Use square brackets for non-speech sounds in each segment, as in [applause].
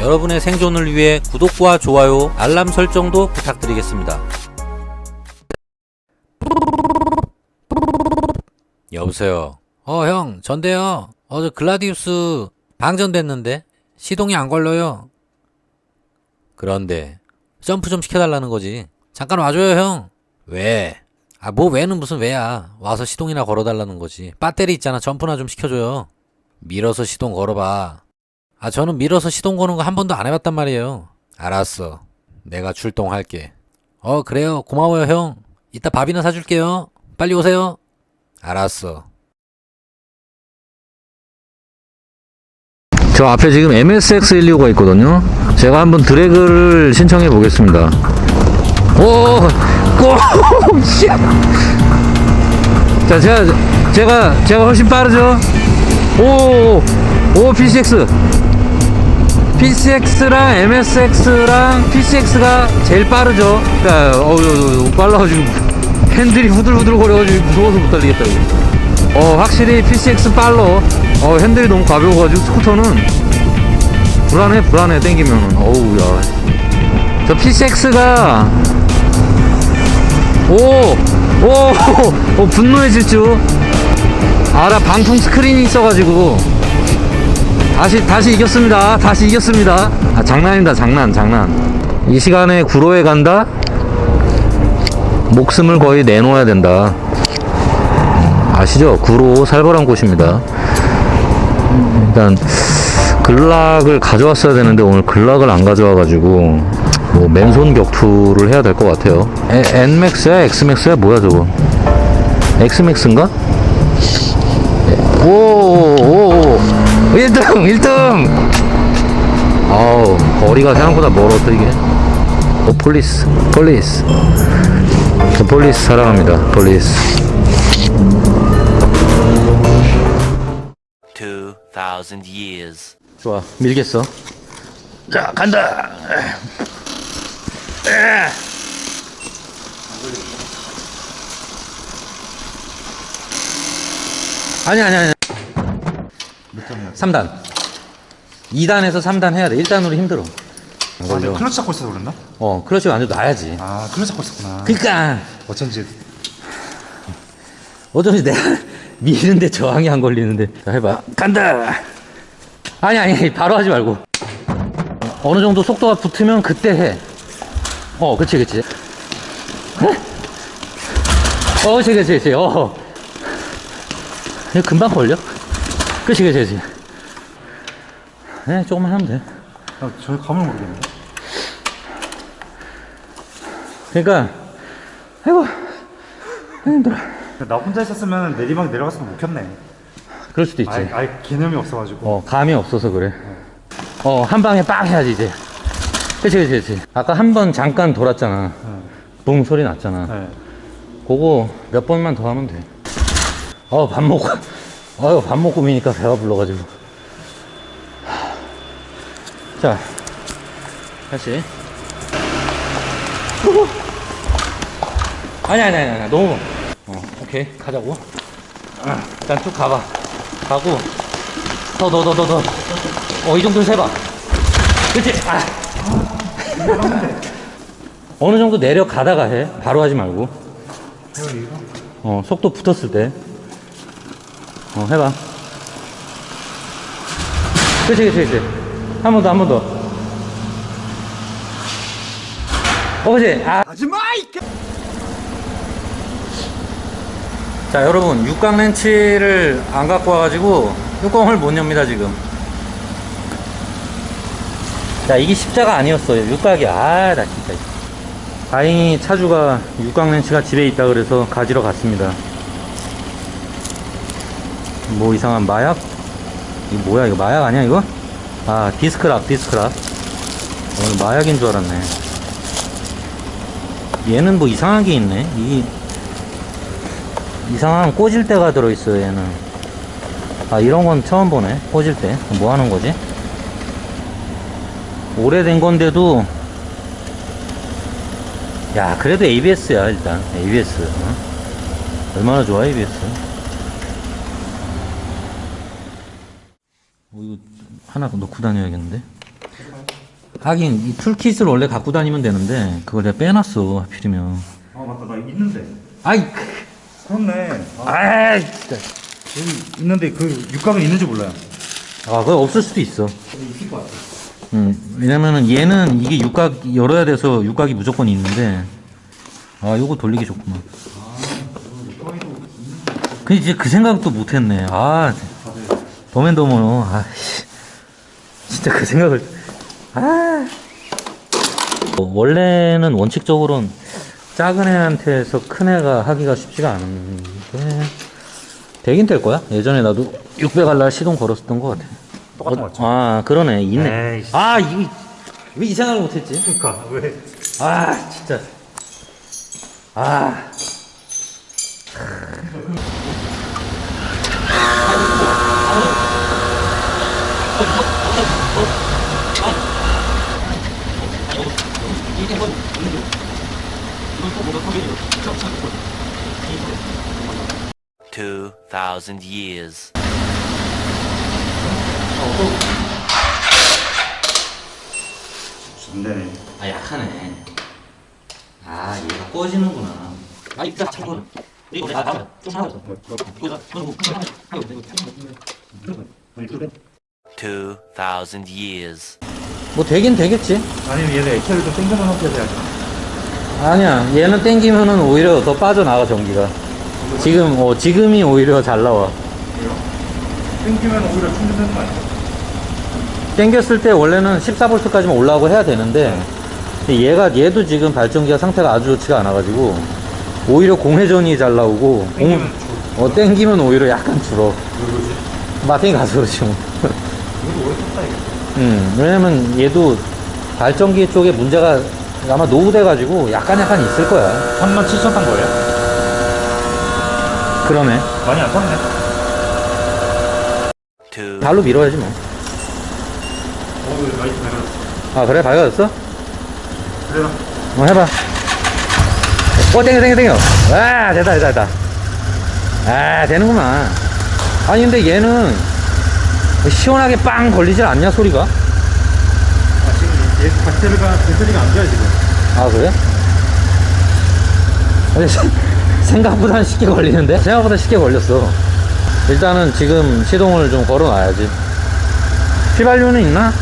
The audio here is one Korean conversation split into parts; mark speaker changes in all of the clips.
Speaker 1: 여러분의 생존을 위해 구독과 좋아요, 알람 설정도 부탁드리겠습니다. 여보세요. 어, 형, 전데요. 어제 글라디우스 방전됐는데 시동이 안 걸려요. 그런데 점프 좀 시켜달라는 거지. 잠깐 와줘요, 형. 왜? 아, 뭐 왜는 무슨 왜야. 와서 시동이나 걸어달라는 거지. 배터리 있잖아. 점프나 좀 시켜줘요. 밀어서 시동 걸어봐. 아, 저는 밀어서 시동 거는 거 한 번도 안 해봤단 말이에요. 알았어. 내가 출동할게. 어, 그래요. 고마워요, 형. 이따 밥이나 사줄게요. 빨리 오세요. 알았어.
Speaker 2: 저 앞에 지금 MSX125가 있거든요. 제가 한번 드래그를 신청해 보겠습니다. 오, 고, [laughs] 씨. 자, 제가, 제가, 제가 훨씬 빠르죠? 오, 오, PCX. PCX랑 MSX랑 PCX가 제일 빠르죠? 자, 어우, 빨라가지고 핸들이 후들후들 거려가지고 무서워서 못 달리겠다, 이거. 어, 확실히 PCX 빨라. 어, 핸들이 너무 가벼워가지고 스쿠터는 불안해, 불안해, 땡기면은. 어우, 야. 저 PCX가 오! 오! 오, 분노의 질주. 아, 나 방풍 스크린이 있어가지고. 다시, 다시 이겼습니다. 다시 이겼습니다. 아, 장난입니다, 장난, 장난. 이 시간에 구로에 간다? 목숨을 거의 내놓아야 된다. 아시죠? 구로 살벌한 곳입니다. 일단 글락을 가져왔어야 되는데 오늘 글락을 안 가져와가지고 뭐 맨손 격투를 해야 될 것 같아요. 에, N맥스야? X맥스야? 뭐야 저거? X맥스인가? 오오오 1등 1등. 아우 거리가 생각보다 멀었다 이게. 오 폴리스 폴리스. 저 폴리스 사랑합니다 폴리스.
Speaker 3: 2,000 years.
Speaker 2: 좋아 밀겠어. 자 간다. 아니 아니 아니? 3단 2단에서 3단 해야 돼. 1단으로 힘들어.
Speaker 4: 아, 내가 클러치 잡고 있어서 그랬나?
Speaker 2: 어 클러치 완전 놔야지.
Speaker 4: 아, 클러치 잡고 있었구나.
Speaker 2: 그니까.
Speaker 4: 어쩐지.
Speaker 2: 어쩐지 내가 [laughs] 미는데 저항이 안 걸리는데. 자 해봐. 간다! 아니 아니 바로 하지 말고. 어느 정도 속도가 붙으면 그때 해 어 그치 그치. 어 그치 그치 그치. 어. 이거 금방 걸려 그치 그치 그치 네 조금만 하면 돼
Speaker 4: 아, 저 감을 모르겠네.
Speaker 2: 그러니까 아이고 힘들어
Speaker 4: 나 혼자 있었으면 내리막 내려갔으면 못 켰네.
Speaker 2: 그럴 수도 있지
Speaker 4: 아예, 아예 개념이 없어가지고.
Speaker 2: 어, 감이 없어서 그래. 어, 한 방에 빵 해야지, 이제. 그치, 그치, 그치. 아까 한 번 잠깐 돌았잖아. 붕 소리 났잖아.
Speaker 4: 네.
Speaker 2: 그거 몇 번만 더 하면 돼. 어, 밥 먹고, 어휴, 밥 먹고 미니까 배가 불러가지고. 자, 다시. 아니, 아니, 아니, 아니, 너무. 어, 오케이, 가자고. 아, 일단 쭉 가봐. 가고, 더, 더, 더, 더, 더. 어, 이 정도 세봐. 그치? 아. 어느 정도 내려가다가 해. 바로 하지 말고. 어, 속도 붙었을 때. 어, 해봐. 그치, 그치, 그치. 한 번 더, 한 번 더. 어, 그치? 아. 자, 여러분, 육각 렌치를 안 갖고 와가지고 뚜껑을 못 엽니다, 지금. 자, 이게 십자가 아니었어요. 육각이. 아, 나 진짜. 다행히 차주가 육각 렌치가 집에 있다 그래서 가지러 갔습니다. 뭐 이상한 마약? 이거 뭐야, 이거 마약 아니야, 이거? 아, 디스크락, 디스크락. 오늘 마약인 줄 알았네. 얘는 뭐 이상한 게 있네. 이 이상한 꽂을 때가 들어있어요, 얘는. 아, 이런 건 처음 보네. 꽂을 때. 뭐 하는 거지? 오래된 건데도, 야, 그래도 ABS야, 일단. ABS. 어? 얼마나 좋아, ABS. 어, 이거 하나 넣고 다녀야겠는데? 하긴 이 툴킷을 원래 갖고 다니면 되는데 그걸 내가 빼놨어 하필이면.
Speaker 4: 아 맞다. 나 있는데.
Speaker 2: 아이
Speaker 4: 그렇네. 아,
Speaker 2: 아이 진짜.
Speaker 4: 여기 있는데 그 육각은 있는지 몰라요.
Speaker 2: 아 그거 없을 수도 있어.
Speaker 4: 있을 것 같아.
Speaker 2: 음, 왜냐면은 얘는 이게 육각 열어야 돼서 육각이 무조건 있는데 아 요거 돌리기 좋구만. 그 이제 그 생각도 못했네. 아 더맨더머너. 아씨 진짜 그 생각을. 아. 어, 원래는 원칙적으로는 작은 애한테서 큰 애가 하기가 쉽지가 않은데 되긴 될 거야. 예전에 나도 600알 날 시동 걸었었던 것 같아.
Speaker 4: 똑같은 거 같죠?
Speaker 2: 아 그러네. 있네. 아 이거 왜 이 생각을 못했지?
Speaker 4: 그니까 왜?
Speaker 2: 아 진짜. 아
Speaker 3: Two thousand years.
Speaker 4: 안되네
Speaker 2: 아 약하네. 아 얘가 꺼지는구나. 아 이따 참고. 이거 나 나가 좀 하고. 이거
Speaker 3: Two thousand years.
Speaker 2: 뭐 되긴 되겠지.
Speaker 4: 아니면 얘를 액체를 좀 땡겨서 놓게 해야지
Speaker 2: 아니야 얘는 땡기면은 오히려 더 빠져나가 전기가. 지금 어 지금이 오히려 잘 나와.
Speaker 4: 땡기면 오히려 충전되는 거 아니야?
Speaker 2: 땡겼을 때 원래는 14V까지만 올라오고 해야 되는데 근데 얘가 얘도 지금 발전기가 상태가 아주 좋지가 않아가지고 오히려 공회전이 잘 나오고 공,
Speaker 4: 땡기면
Speaker 2: 어 땡기면 오히려 약간 줄어. 마탱이 가서 그렇지 뭐.
Speaker 4: 이것도 오래 탔다 이거
Speaker 2: 음, 왜냐면 얘도 발전기 쪽에 문제가 아마 노후돼가지고 약간 약간 있을 거야.
Speaker 4: 3만 7천 탄 거예요?
Speaker 2: 그러네.
Speaker 4: 많이 안 탔네
Speaker 3: Two
Speaker 2: 발로 밀어야지 뭐.
Speaker 4: 어 이거 라이트 밝아졌어
Speaker 2: 아, 그래? 밝아졌어?
Speaker 4: 그래요
Speaker 2: 어, 해봐. 어, 땡겨, 땡겨, 땡겨. 아, 됐다, 됐다, 됐다. 아, 되는구만. 아니, 근데 얘는 시원하게 빵 걸리질 않냐, 소리가?
Speaker 4: 아 지금 얘 배터리가 배터리가 안 돼요 지금
Speaker 2: 아, 그래? 아니, 생- 생각보다 쉽게 걸리는데? 생각보다 쉽게 걸렸어. 일단은 지금 시동을 좀 걸어놔야지. 휘발유는 있나?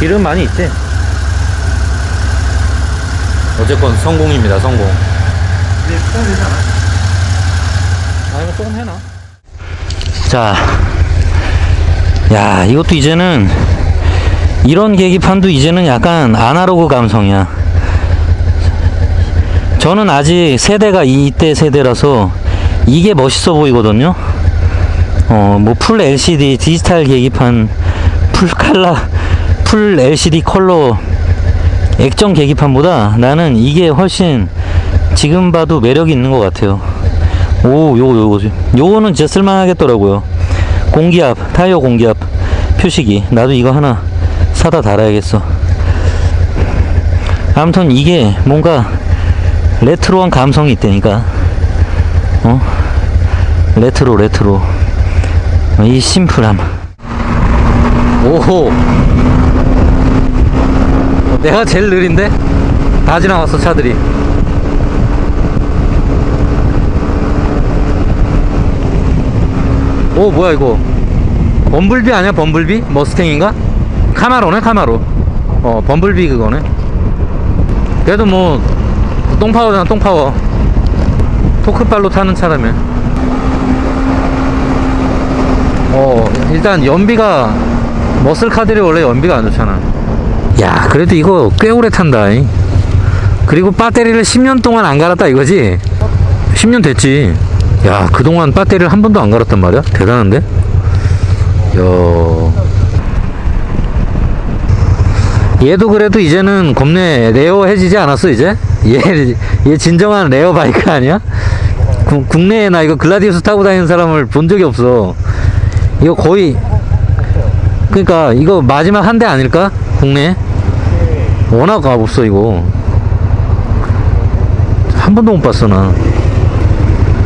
Speaker 2: 기름 많이 있지? 어쨌건 성공입니다, 성공.
Speaker 4: 되지 않아?
Speaker 2: 아니면 조금 해놔. 자, 야, 이것도 이제는 이런 계기판도 이제는 약간 아날로그 감성이야. 저는 아직 세대가 이때 세대라서 이게 멋있어 보이거든요. 어, 뭐 풀 LCD 디지털 계기판, 풀 칼라, 풀 LCD 컬러 액정 계기판보다 나는 이게 훨씬 지금 봐도 매력이 있는 것 같아요. 오, 요거, 요거. 요거는 진짜 쓸만하겠더라고요. 공기압, 타이어 공기압 표시기. 나도 이거 하나 사다 달아야겠어. 아무튼 이게 뭔가 레트로한 감성이 있다니까. 어? 레트로, 레트로. 이 심플함. 오호. 내가 제일 느린데? 다 지나갔어, 차들이. 오 뭐야 이거 범블비 아니야 범블비? 머스탱인가? 카마로네 카마로 어 범블비 그거네 그래도 뭐 똥파워잖아 똥파워 토크발로 타는 차라면 어 일단 연비가 머슬카들이 원래 연비가 안 좋잖아 야 그래도 이거 꽤 오래 탄다 이. 그리고 배터리를 10년 동안 안 갈았다 이거지 10년 됐지. 야, 그동안 배터리를 한 번도 안 갈았단 말이야? 대단한데? 야. 얘도 그래도 이제는 겁내 레어해지지 않았어, 이제? 얘, 얘 진정한 레어 바이크 아니야? 구- 국내에 나 이거 글라디우스 타고 다니는 사람을 본 적이 없어. 이거 거의, 그니까, 이거 마지막 한 대 아닐까? 국내에? 워낙 없어, 이거. 한 번도 못 봤어, 나.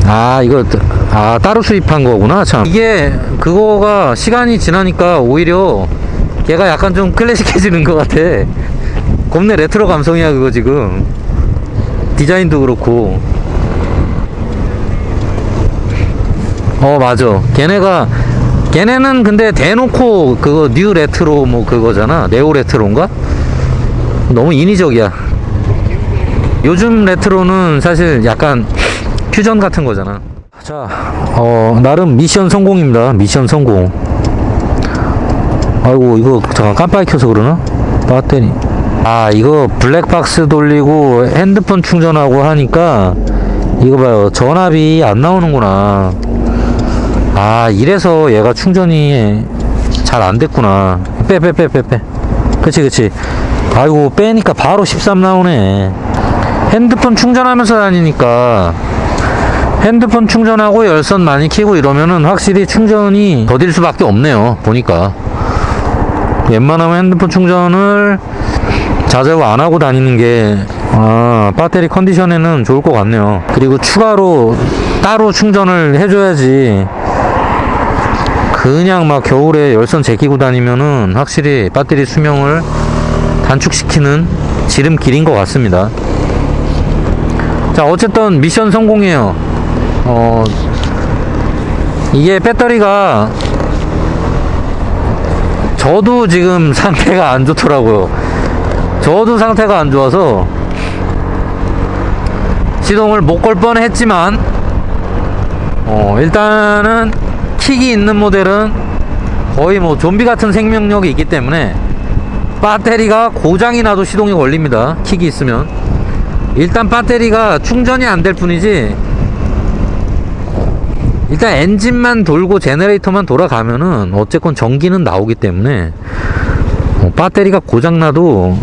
Speaker 2: 아 이거 아 따로 수입한 거구나 참 이게 그거가 시간이 지나니까 오히려 걔가 약간 좀 클래식해지는 것 같아. 겁내 레트로 감성이야 그거 지금. 디자인도 그렇고. 어 맞아. 걔네가 걔네는 근데 대놓고 그거 뉴 레트로 뭐 그거잖아. 네오 레트로인가? 너무 인위적이야. 요즘 레트로는 사실 약간 퓨전 같은 거잖아. 자, 어, 나름 미션 성공입니다. 미션 성공. 아이고, 이거 잠깐 깜빡이 켜서 그러나? 배터리. 아, 이거 블랙박스 돌리고 핸드폰 충전하고 하니까 이거 봐요. 전압이 안 나오는구나. 아, 이래서 얘가 충전이 잘 안 됐구나. 빼, 빼, 빼, 빼, 빼. 그치, 그치. 아이고, 빼니까 바로 13 나오네. 핸드폰 충전하면서 다니니까 핸드폰 충전하고 열선 많이 키고 이러면은 확실히 충전이 더딜 수밖에 없네요. 보니까. 웬만하면 핸드폰 충전을 자제고 안 하고 다니는 게, 아, 배터리 컨디션에는 좋을 것 같네요. 그리고 추가로 따로 충전을 해줘야지. 그냥 막 겨울에 열선 제끼고 다니면은 확실히 배터리 수명을 단축시키는 지름길인 것 같습니다. 자, 어쨌든 미션 성공이에요. 어, 이게 배터리가 저도 지금 [laughs] 상태가 안 좋더라고요. 저도 상태가 안 좋아서 시동을 못 걸 뻔 했지만 어, 일단은 킥이 있는 모델은 거의 뭐 좀비 같은 생명력이 있기 때문에 배터리가 고장이 나도 시동이 걸립니다. 킥이 있으면. 일단 배터리가 충전이 안 될 뿐이지 일단 엔진만 돌고 제너레이터만 돌아가면은 어쨌건 전기는 나오기 때문에 어, 배터리가 고장나도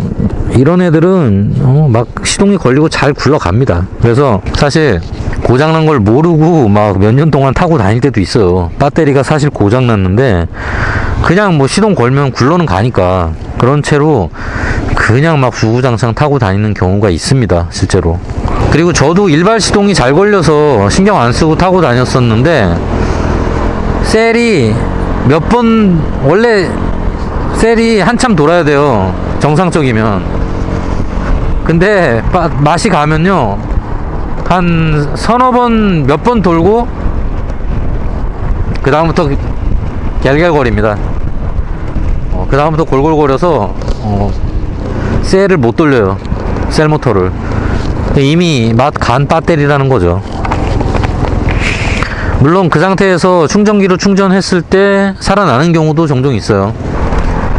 Speaker 2: 이런 애들은 어, 막 시동이 걸리고 잘 굴러갑니다. 그래서 사실 고장난 걸 모르고 막 몇 년 동안 타고 다닐 때도 있어요. 배터리가 사실 고장났는데 그냥 뭐 시동 걸면 굴러는 가니까 그런 채로 그냥 막 주구장창 타고 다니는 경우가 있습니다 실제로 그리고 저도 일발 시동이 잘 걸려서 신경 안 쓰고 타고 다녔었는데 셀이 몇 번 원래 셀이 한참 돌아야 돼요 정상적이면. 근데 바- 맛이 가면요 한 서너 번 몇 번 돌고 그 다음부터 갤갤거립니다. 어, 그 다음부터 골골거려서 어, 셀을 못 돌려요 셀 모터를 이미 맛간 배터리라는 거죠 물론 그 상태에서 충전기로 충전했을 때 살아나는 경우도 종종 있어요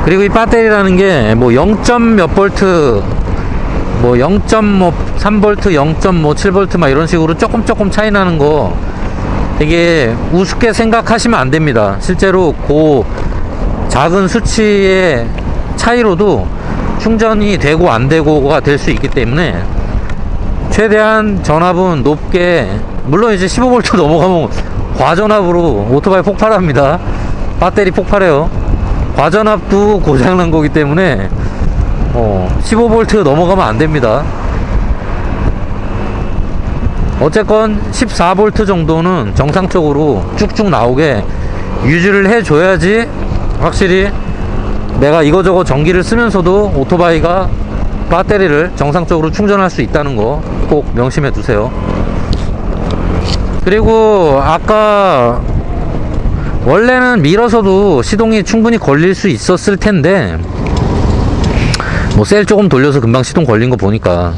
Speaker 2: 그리고 이 배터리라는 게 뭐 0. 몇 볼트 뭐 0.3 볼트 0.7 볼트 막 이런 식으로 조금 조금 차이 나는 거 되게 우습게 생각하시면 안 됩니다 실제로 그 작은 수치의 차이로도 충전이 되고 안 되고가 될 수 있기 때문에 최대한 전압은 높게 물론 이제 15V [laughs] 넘어가면 과전압으로 오토바이 폭발합니다. 배터리 폭발해요. 과전압도 고장난 거기 때문에 어, 15V 넘어가면 안 됩니다. 어쨌건 14V 정도는 정상적으로 쭉쭉 나오게 유지를 해줘야지 확실히 내가 이거저거 전기를 쓰면서도 오토바이가 배터리를 정상적으로 충전할 수 있다는 거 꼭 명심해 두세요. 그리고 아까 원래는 밀어서도 시동이 충분히 걸릴 수 있었을 텐데 뭐 셀 조금 돌려서 금방 시동 걸린 거 보니까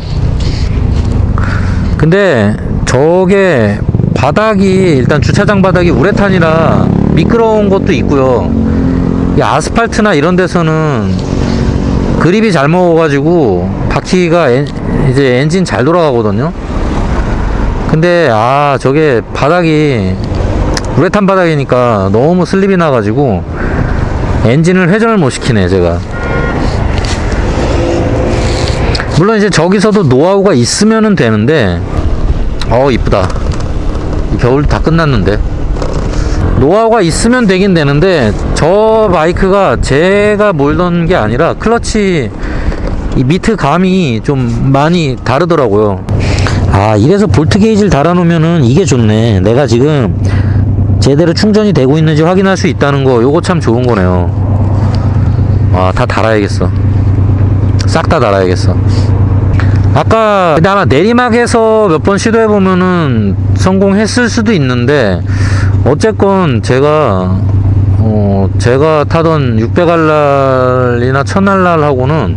Speaker 2: 근데 저게 바닥이 일단 주차장 바닥이 우레탄이라 미끄러운 것도 있고요 이 아스팔트나 이런 데서는 그립이 잘 먹어가지고 바퀴가 엔- 이제 엔진 잘 돌아가거든요. 근데 아 저게 바닥이 우레탄 바닥이니까 너무 슬립이 나가지고 엔진을 회전을 못 시키네 제가. 물론 이제 저기서도 노하우가 있으면은 되는데 어 이쁘다. 겨울 다 끝났는데. 노하우가 있으면 되긴 되는데 저 바이크가 제가 몰던 게 아니라 클러치 이 미트 감이 좀 많이 다르더라고요 아 이래서 볼트 게이지를 달아놓으면은 이게 좋네 내가 지금 제대로 충전이 되고 있는지 확인할 수 있다는 거 요거 참 좋은 거네요 아, 다 달아야겠어. 싹 다 달아야겠어. 아까 아마 내리막에서 몇 번 시도해 보면은 성공했을 수도 있는데 어쨌건 제가 어 제가 타던 600알랄이나 1000알랄하고는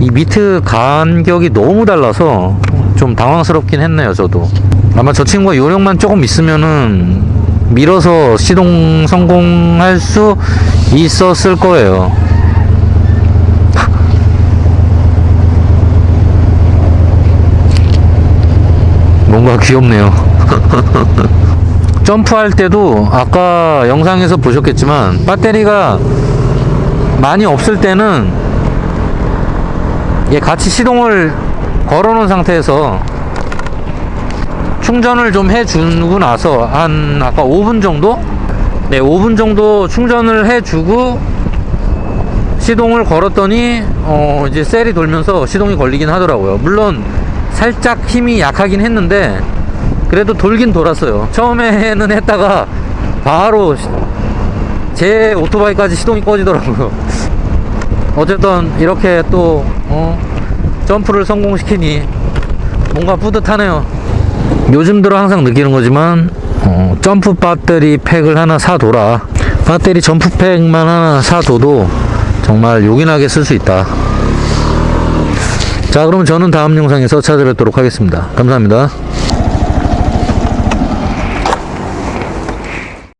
Speaker 2: 이 미트 간격이 너무 달라서 좀 당황스럽긴 했네요 저도. 아마 저 친구가 요령만 조금 있으면은 밀어서 시동 성공할 수 있었을 거예요 뭔가 귀엽네요. [laughs] 점프할 때도 아까 영상에서 보셨겠지만 배터리가 많이 없을 때는 얘 같이 시동을 걸어 놓은 상태에서 충전을 좀 해주고 나서 한 아까 5분 정도? 네, 5분 정도 충전을 해주고 시동을 걸었더니 어 이제 셀이 돌면서 시동이 걸리긴 하더라고요. 물론 살짝 힘이 약하긴 했는데 그래도 돌긴 돌았어요. 처음에는 했다가 바로 시- 제 오토바이까지 시동이 꺼지더라고요. 어쨌든 이렇게 또 어, 점프를 성공시키니 뭔가 뿌듯하네요. 요즘 들어 항상 느끼는 거지만 어, 점프 배터리 팩을 하나 사둬라. 배터리 점프 팩만 하나 사둬도 정말 요긴하게 쓸 수 있다. 자, 그럼 저는 다음 영상에서 찾아뵙도록 하겠습니다. 감사합니다.